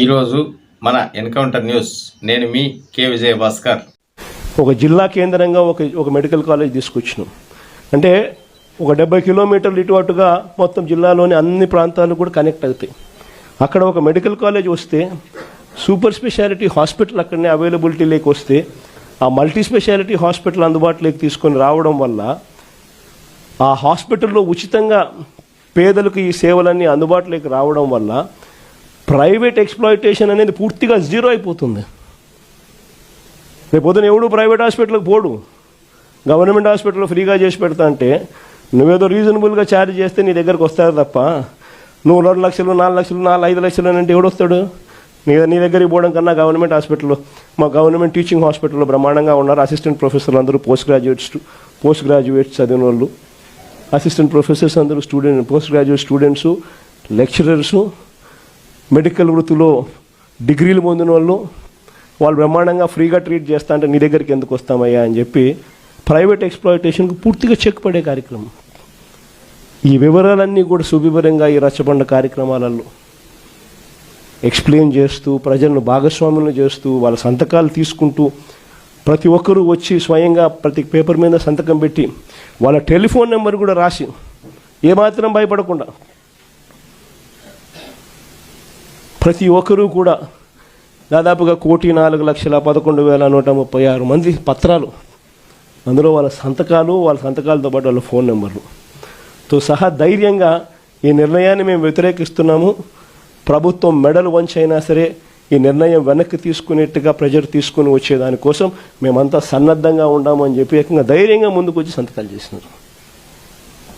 ఈరోజు మన encounter news. నేను మీ కే. విజయ భాస్కర్ ఒక జిల్లా కేంద్రంగా ఒక ఒక మెడికల్ కాలేజ్ తీసుకొచ్చినాం. అంటే ఒక డెబ్బై కిలోమీటర్లు ఇటు అటుగా మొత్తం జిల్లాలోని అన్ని ప్రాంతాలు కూడా కనెక్ట్ అవుతాయి. అక్కడ ఒక మెడికల్ కాలేజ్ వస్తే సూపర్ స్పెషాలిటీ హాస్పిటల్ అక్కడనే అవైలబిలిటీ లేక వస్తే ఆ మల్టీ స్పెషాలిటీ హాస్పిటల్ అందుబాటులోకి తీసుకొని రావడం వల్ల ఆ హాస్పిటల్లో ఉచితంగా పేదలకు ఈ సేవలన్నీ అందుబాటులోకి రావడం వల్ల ప్రైవేట్ ఎక్స్ప్లాయిటేషన్ అనేది పూర్తిగా జీరో అయిపోతుంది. రేపు ఎవడు ప్రైవేట్ హాస్పిటల్కి పోడు? గవర్నమెంట్ హాస్పిటల్లో ఫ్రీగా చేసి పెడతా అంటే నువ్వేదో రీజనబుల్గా ఛార్జ్ చేస్తే నీ దగ్గరకు వస్తారు తప్ప నువ్వు రెండు లక్షలు నాలుగు లక్షలు నాలుగు ఐదు లక్షలు అని అంటే ఎవడొస్తాడు నీ నీ దగ్గరికి పోవడం కన్నా గవర్నమెంట్ హాస్పిటల్లో మా గవర్నమెంట్ టీచింగ్ హాస్పిటల్లో బ్రహ్మాండంగా ఉన్నారు. అసిస్టెంట్ ప్రొఫెసర్లు అందరూ పోస్ట్ గ్రాడ్యుయేట్స్ పోస్ట్ గ్రాడ్యుయేట్స్ చదివిన వాళ్ళు. అసిస్టెంట్ ప్రొఫెసర్స్ అందరూ student post graduate students lecturers medical వృత్తిలో డిగ్రీలు పొందిన వాళ్ళు వాళ్ళు బ్రహ్మాండంగా ఫ్రీగా ట్రీట్ చేస్తా అంటే నీ దగ్గరికి ఎందుకు వస్తామయ్యా అని చెప్పి ప్రైవేట్ ఎక్స్ప్లాయిటేషన్కు పూర్తిగా చెక్ పడే కార్యక్రమం. ఈ వివరాలన్నీ కూడా సువివరంగా ఈ రచ్చబండ కార్యక్రమాలలో ఎక్స్ప్లెయిన్ చేస్తూ ప్రజలను భాగస్వాములను చేస్తూ వాళ్ళ సంతకాలు తీసుకుంటూ ప్రతి ఒక్కరూ వచ్చి స్వయంగా ప్రతి పేపర్ మీద సంతకం పెట్టి వాళ్ళ టెలిఫోన్ నెంబర్ కూడా రాసి ఏమాత్రం భయపడకుండా ప్రతి ఒక్కరూ కూడా దాదాపుగా కోటి నాలుగు లక్షల పదకొండు వేల నూట ముప్పై ఆరు మంది పత్రాలు. అందులో వాళ్ళ సంతకాలు వాళ్ళ సంతకాలతో పాటు వాళ్ళ ఫోన్ నెంబర్లు. తో సహా ధైర్యంగా ఈ నిర్ణయాన్ని మేము వ్యతిరేకిస్తున్నాము. ప్రభుత్వం మెడలు వంచైనా సరే ఈ నిర్ణయం వెనక్కి తీసుకునేట్టుగా ప్రజలు తీసుకుని వచ్చేదానికోసం మేమంతా సన్నద్ధంగా ఉండామని చెప్పి ఏకంగా ధైర్యంగా ముందుకు వచ్చి సంతకాలు చేసినారు.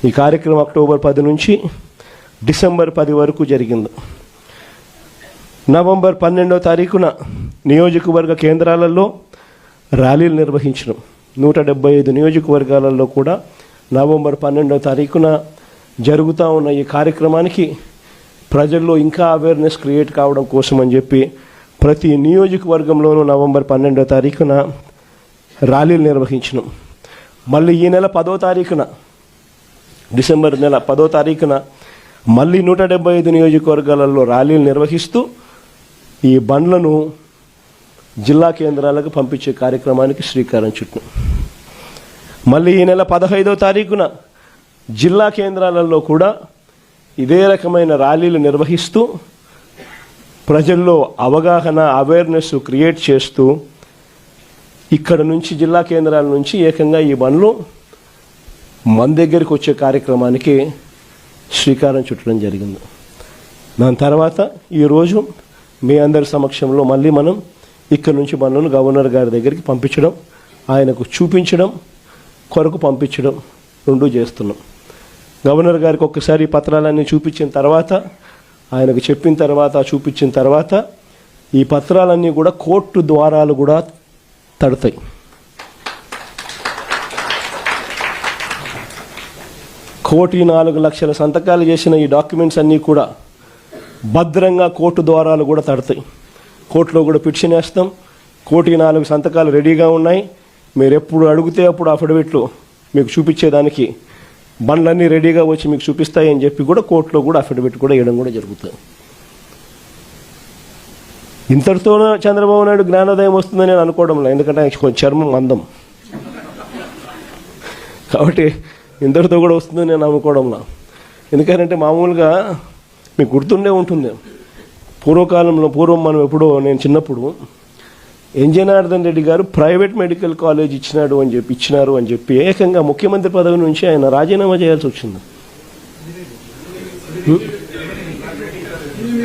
ఈ కార్యక్రమం అక్టోబర్ పది నుంచి డిసెంబర్ పది వరకు జరిగింది. నవంబర్ పన్నెండో తారీఖున నియోజకవర్గ కేంద్రాలలో ర్యాలీలు నిర్వహించడం. నూట డెబ్బై ఐదు నియోజకవర్గాలలో కూడా నవంబర్ పన్నెండో తారీఖున జరుగుతూ ఉన్న ఈ కార్యక్రమానికి ప్రజల్లో ఇంకా అవేర్నెస్ క్రియేట్ కావడం కోసం అని చెప్పి ప్రతి నియోజకవర్గంలోనూ నవంబర్ పన్నెండో తారీఖున ర్యాలీలు నిర్వహించడం. మళ్ళీ ఈ నెల పదో తారీఖున డిసెంబర్ నెల పదో తారీఖున మళ్ళీ నూట డెబ్బై ఐదు నియోజకవర్గాలలో ర్యాలీలు నిర్వహిస్తూ ఈ బండ్లను జిల్లా కేంద్రాలకు పంపించే కార్యక్రమానికి శ్రీకారం చుట్టాం. మళ్ళీ ఈ నెల పదహైదో తారీఖున జిల్లా కేంద్రాలలో కూడా ఇదే రకమైన ర్యాలీలు నిర్వహిస్తూ ప్రజల్లో అవగాహన అవేర్నెస్ క్రియేట్ చేస్తూ ఇక్కడ నుంచి జిల్లా కేంద్రాల నుంచి ఏకంగా ఈ బండ్లు మన దగ్గరికి వచ్చే కార్యక్రమానికి శ్రీకారం చుట్టడం జరిగింది. దాని తర్వాత ఈరోజు మీ అందరి సమక్షంలో మళ్ళీ మనం ఇక్కడ నుంచి మనల్ని గవర్నర్ గారి దగ్గరికి పంపించడం ఆయనకు చూపించడం కొరకు పంపించడం రెండు చేస్తున్నాం. గవర్నర్ గారికి ఒక్కసారి పత్రాలన్నీ చూపించిన తర్వాత ఆయనకు చెప్పిన తర్వాత చూపించిన తర్వాత ఈ పత్రాలన్నీ కూడా కోర్టు ద్వారాలు కూడా తడతాయి. కోటి నాలుగు లక్షల సంతకాలు చేసిన ఈ డాక్యుమెంట్స్ అన్నీ కూడా భద్రంగా కోర్టు ద్వారాలు కూడా తడతాయి. కోర్టులో కూడా పిటిషన్ వేస్తాం. కోటి నాలుగు సంతకాలు రెడీగా ఉన్నాయి. మీరు ఎప్పుడు అడిగితే అప్పుడు అఫిడవిట్లు మీకు చూపించేదానికి బండ్లన్నీ రెడీగా వచ్చి మీకు చూపిస్తాయి అని చెప్పి కూడా కోర్టులో కూడా అఫిడవిట్ కూడా వేయడం కూడా జరుగుతుంది. ఇంతటితోనే చంద్రబాబు నాయుడు జ్ఞానోదయం వస్తుందని నేను అనుకోవడం లేదు. ఎందుకంటే కొంచెం చర్మం అందం. కాబట్టి ఇంతటితో కూడా వస్తుందని నేను అనుకోవడంలా ఎందుకంటే మామూలుగా మీకు గుర్తుండే ఉంటుంది. పూర్వకాలంలో పూర్వం మనం ఎప్పుడో నేను చిన్నప్పుడు ఎన్ జనార్దన్ రెడ్డి గారు ప్రైవేట్ మెడికల్ కాలేజ్ ఇచ్చినాడు అని చెప్పి ఇచ్చినారు అని చెప్పి ఏకంగా ముఖ్యమంత్రి పదవి నుంచి ఆయన రాజీనామా చేయాల్సి వచ్చింది.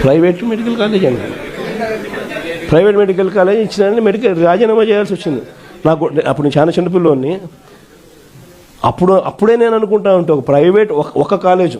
ప్రైవేట్ మెడికల్ కాలేజ్ అండి ప్రైవేట్ మెడికల్ కాలేజ్ ఇచ్చినారని మెడికల్ రాజీనామా చేయాల్సి వచ్చింది. నాకు అప్పుడు నేను చాలా చిన్నపిల్లోని అప్పుడు అప్పుడే నేను అనుకుంటా ఉంటే ఒక ప్రైవేట్ ఒక ఒక కాలేజు.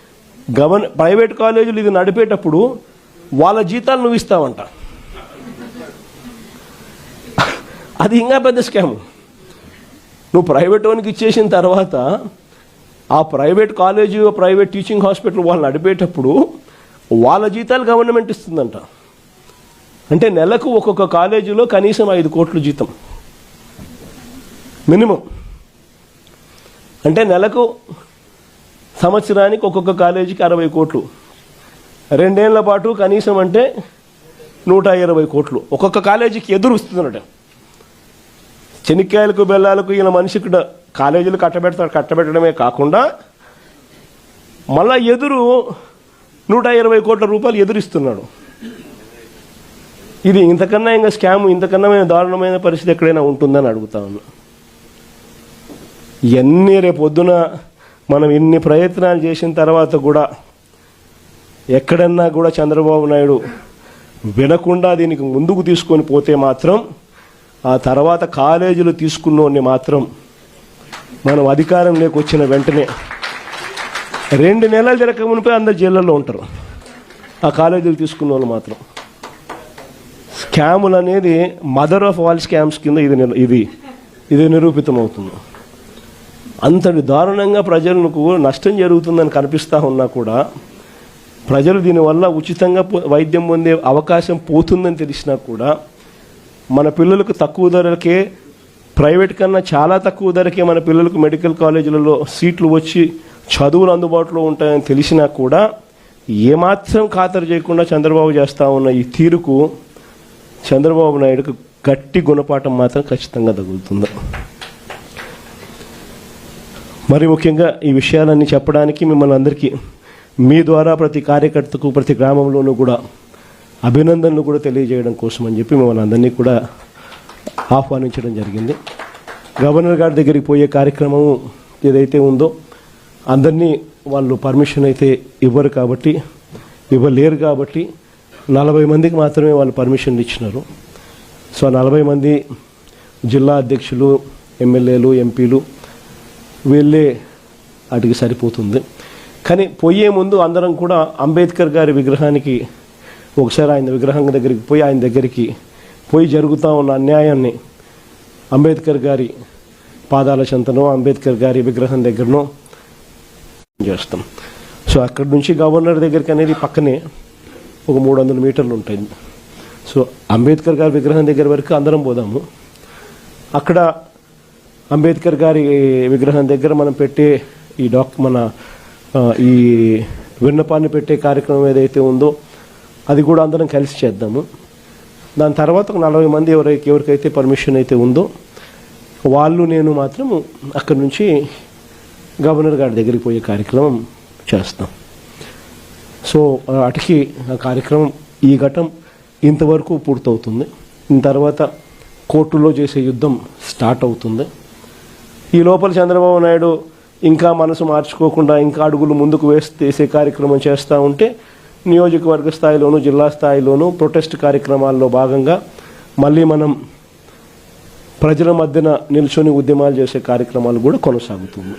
గవర్న ప్రైవేట్ కాలేజీలు ఇది నడిపేటప్పుడు వాళ్ళ జీతాలు నువ్వు ఇస్తావంట. అది ఇంకా పెద్ద స్కామ్. నువ్వు ప్రైవేట్ వానికి ఇచ్చేసిన తర్వాత ఆ private college private teaching hospital వాళ్ళు నడిపేటప్పుడు వాళ్ళ జీతాలు గవర్నమెంట్ ఇస్తుందంట. అంటే నెలకు ఒక్కొక్క కాలేజీలో కనీసం ఐదు కోట్ల జీతం. మినిమం. అంటే నెలకు సంవత్సరానికి ఒక్కొక్క కాలేజీకి అరవై కోట్లు. రెండేళ్ళ పాటు కనీసం అంటే నూట ఇరవై కోట్లు. ఒక్కొక్క కాలేజీకి ఎదురు ఇస్తున్నాడు చెనిక్కాయలకు బెల్లాలకు ఈయన మనిషికి కాలేజీలు కట్టబెడతాడు కట్టబెట్టడమే కాకుండా మళ్ళా ఎదురు నూట ఇరవై కోట్ల రూపాయలు ఎదురిస్తున్నాడు. ఇది ఇంతకన్నా ఇంకా స్కామ్ ఇంతకన్నా దారుణమైన పరిస్థితి ఎక్కడైనా ఉంటుందని అడుగుతా ఉన్నా. ఇవన్నీ రేపు పొద్దున మనం ఇన్ని ప్రయత్నాలు చేసిన తర్వాత కూడా ఎక్కడన్నా కూడా చంద్రబాబు నాయుడు వినకుండా దీనికి ముందుకు తీసుకొని పోతే మాత్రం ఆ తర్వాత కాలేజీలు తీసుకున్నోడిని మాత్రం మనం అధికారంలోకి వచ్చిన వెంటనే రెండు నెలలు తిరగక మునిపోయి అందరు జైళ్ళల్లో ఉంటారు. ఆ కాలేజీలు తీసుకున్న వాళ్ళు మాత్రం. స్కాములు అనేది మదర్ ఆఫ్ ఆల్ స్కామ్స్ కింద ఇది ఇది ఇది నిరూపితం అవుతుంది అంతటి దారుణంగా ప్రజలకు నష్టం జరుగుతుందని కనిపిస్తూ ఉన్నా కూడా ప్రజలు దీనివల్ల ఉచితంగా వైద్యం పొందే అవకాశం పోతుందని తెలిసినా కూడా మన పిల్లలకు తక్కువ ధరకే ప్రైవేట్ కన్నా చాలా తక్కువ ధరకే మన పిల్లలకు మెడికల్ కాలేజీలలో సీట్లు వచ్చి చదువులు అందుబాటులో ఉంటాయని తెలిసినా కూడా ఏమాత్రం ఖాతరు చేయకుండా చంద్రబాబు చేస్తూ ఉన్న ఈ తీరుకు చంద్రబాబు నాయుడుకు గట్టి గుణపాఠం మాత్రం ఖచ్చితంగా తగులుతుంది. మరి ముఖ్యంగా ఈ విషయాలన్నీ చెప్పడానికి మిమ్మల్ని అందరికీ మీ ద్వారా ప్రతి కార్యకర్తకు ప్రతి గ్రామంలోనూ కూడా అభినందనలు కూడా తెలియజేయడం కోసం అని చెప్పి మిమ్మల్ని అందరినీ కూడా ఆహ్వానించడం జరిగింది. గవర్నర్ గారి దగ్గరికి పోయే కార్యక్రమం ఏదైతే ఉందో అందరినీ వాళ్ళు పర్మిషన్ అయితే ఇవ్వరు కాబట్టి ఇవ్వలేరు కాబట్టి నలభై మందికి మాత్రమే వాళ్ళు పర్మిషన్ ఇచ్చినారు. సో నలభై మంది జిల్లా అధ్యక్షులు ఎమ్మెల్యేలు ఎంపీలు వీళ్ళే వాటికి సరిపోతుంది. కానీ పోయే ముందు అందరం కూడా అంబేద్కర్ గారి విగ్రహానికి ఒకసారి ఆయన విగ్రహం దగ్గరికి పోయి ఆయన దగ్గరికి పోయి జరుగుతూ ఉన్న అన్యాయాన్ని అంబేద్కర్ గారి పాదాల చెంతనో అంబేద్కర్ గారి విగ్రహం దగ్గరనో చేస్తాం. సో అక్కడి నుంచి గవర్నర్ దగ్గరికి అనేది పక్కనే ఒక మూడు వందల మీటర్లు ఉంటుంది సో అంబేద్కర్ గారి విగ్రహం దగ్గర వరకు అందరం పోదాము. అక్కడ అంబేద్కర్ గారి విగ్రహం దగ్గర మనం పెట్టే ఈ డాక్ మన ఈ విన్నపాన్ని పెట్టే కార్యక్రమం ఏదైతే ఉందో అది కూడా అందరం కలిసి చేద్దాము. దాని తర్వాత ఒక నలభై మంది ఎవరైతే ఎవరికైతే పర్మిషన్ అయితే ఉందో వాళ్ళు నేను మాత్రం అక్కడి నుంచి గవర్నర్ గారి దగ్గరికి పోయే కార్యక్రమం చేస్తాం. సో అటుకి ఆ కార్యక్రమం ఈ ఘటం ఇంతవరకు పూర్తవుతుంది. దీని తర్వాత కోర్టులో చేసే యుద్ధం స్టార్ట్ అవుతుంది. ఈ లోపల చంద్రబాబు నాయుడు ఇంకా మనసు మార్చుకోకుండా ఇంకా అడుగులు ముందుకు వేసి కార్యక్రమం చేస్తూ ఉంటే నియోజకవర్గ స్థాయిలోను జిల్లా స్థాయిలోను ప్రొటెస్ట్ కార్యక్రమాల్లో భాగంగా మళ్ళీ మనం ప్రజల మధ్యన నిల్చొని ఉద్యమాలు చేసే కార్యక్రమాలు కూడా కొనసాగుతుంది.